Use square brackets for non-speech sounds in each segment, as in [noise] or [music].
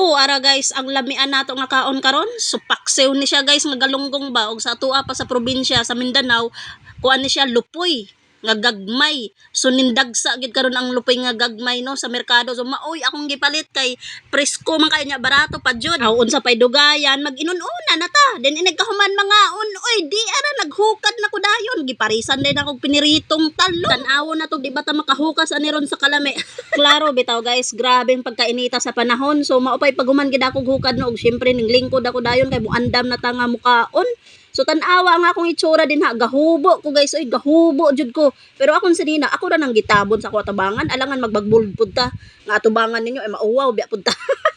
Ito ara guys, ang lamian nato nga kaon karon. Supaksew ni siya guys nga galunggong ba og sa atua pa sa probinsya sa Mindanao, kuan ni siya lupoy nga gagmay. So nindagsa gid karon ang lupoy nga gagmay no sa merkado. So maoy akong gipalit kay presko man kay nya barato pa jud. Aw unsa pay dugayan mag-inun-una na ta. Then inigkahuman mga un oy di ara naghukad na dayon. Giparisan din ako piniritong talong. Tan-awon na to di ba ta makahukas ani ron sa kalame. [laughs] Klaro bitaw guys, grabe ang pagkainita sa panahon. So maupay paguman gid ako hukad no ug syempre ning lingkod ako dayon kay muandam na ta nga mukaon. So tan-awa nga akong itsura din ha, gahubo ko guys, oy gahubo jud ko. Pero akong sinina, ako ra nang gitabon sa ako tabangan, alangan magbagbuld pud ta. Nga atubangan ninyo ay mauwaw biya pud ta. [laughs]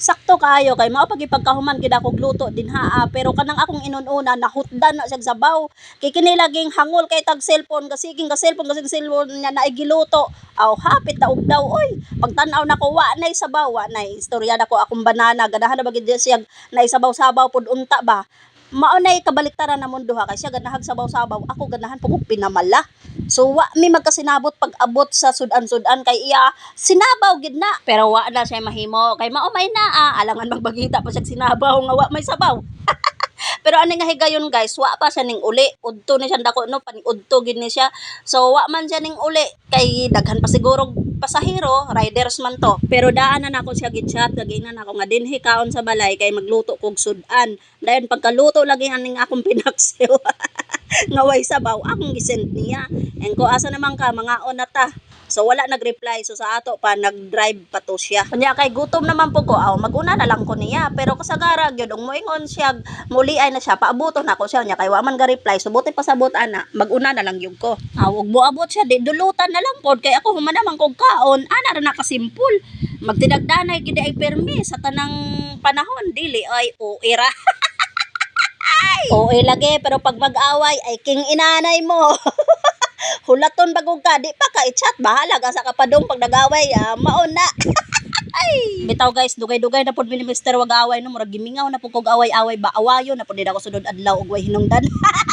Sakto kayo kay mao pag ipagkahuman gid ako luto din ha ah, pero kanang akong inununa nahutdan na siya sabaw. Kay kini laging hangol kay tag cellphone kasi king ka cellphone kasi cellphone niya na giluto. Aw hapit na daw oy. Pagtan-aw nako wa nay sabaw wa nay istorya nako akong banana. Ganahan na bagid siya nay sabaw-sabaw pud unta ba mao nay kabaliktaran na mundo ha kay siya ganahag sabaw-sabaw. Ako ganahan og pinamala so wa mi magkasinabot pag abot sa sudan-sudan. Kay iya sinabaw gid na. Pero wa na siya mahimo. Kay mao may na ah, alangan magbagita pa siya sinabaw nga wa may sabaw [laughs] pero ani nga higayon guys wa pa siya ning uli. Udto ni siya dako no paniudto gid ni siya. So wa man siya ning uli. Kay daghan pa siguro pasahero riders man to. Pero daan na nako siya gitchat kagingnan ako nga dinhi kaon sa balay kay magluto kog sudan. Dayon pagkaluto lagi aning akong [laughs] pinaksew nga way sabaw akong gisend niya. En ko asa naman ka mga onata So wala nag-reply. So sa ato pa nag-drive pa to siya. Kanya kay gutom naman po ko. Aw maguna na lang ko niya. Pero kasagara gyud ug moingon siya muli ay na siya paabuton na ko siya nya kay wa man ga reply. So buti pasabot ana. Maguna na lang gyud ko. Aw ug moabot siya di dulutan na lang pod kay ako human naman kog kaon. Ana ra na kasimpul. Magtinagdanay gid ay permi sa tanang panahon dili ay o era. Oo, lagi, pero pag mag-away, ay king inanay mo. [laughs] [laughs] Hulaton bagong ka, di pa ka i-chat, bahala ka sa kapadong pag nag-away, ah, mauna. [laughs] ay, bitaw guys, dugay-dugay na po ni Mr. wag away no, murag gimingaw na po kog away-away ba, awayo na po din ako sunod adlaw ug way hinungdan.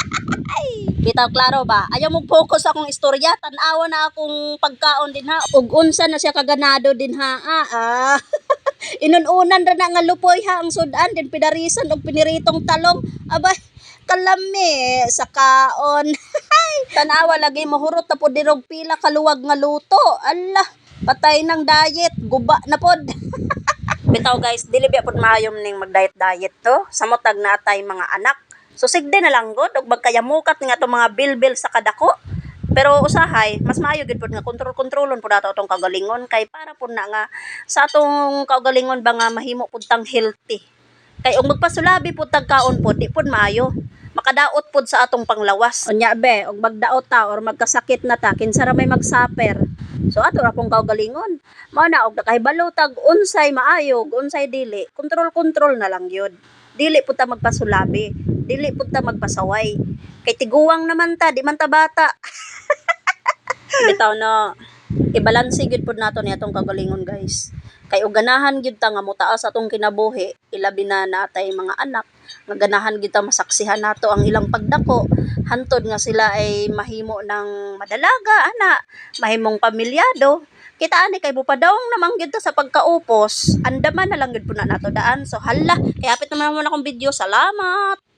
[laughs] ay, bitaw klaro ba? Ayaw mo focus akong istorya, tan-awa na akong pagkaon din ha. Ug unsa na siya kaganado din ha. Ah, ah. Inununan ra na nga lupoy ha ang sudan din pinarisan og piniritong talong. Abay, kalami sa kaon. Tanawa lagi mahurot na po dirog pila kaluwag nga luto. Allah, patay ng diet, guba na pod. [laughs] Bitaw guys, dili biya pod maayom ning mag-diet diet to. Samotag na atay mga anak. So sigde na lang gud og magkayamukat nga to mga bilbil sa kadako. Pero usahay, mas maayo gid pod nga kontrol-kontrolon pod ato atong kagalingon kay para pod na nga sa atong kagalingon ba nga mahimo pod tang healthy. Kay og magpasulabi pod tag kaon pod di pod maayo. Makadaot pod sa atong panglawas. Unya be, og magdaot ta or magkasakit na ta kinsa ra may magsaper. So ato ra pong kaugalingon. Mao na og nakahibalo tag unsay maayo, ug unsay dili. Kontrol-kontrol na lang yun. Dili pud ta magpasulabi, dili pud ta magpasaway. Kay tiguwang naman ta, di man ta bata. [laughs] Bitaw no, ibalanse gyud pud nato ni atong kagalingon guys. Kay og ganahan gyud ta nga motaas atong kinabuhi, ilabi na natay mga anak, nga ganahan gyud ta masaksihan nato ang ilang pagdako, hantod nga sila ay mahimo ng madalaga ana, mahimong pamilyado. Kita ani kay bupadawng naman gyud sa pagkaupos, andaman na lang gyud po na nato daan. So hala, kay hapit naman mo na akong video. Salamat.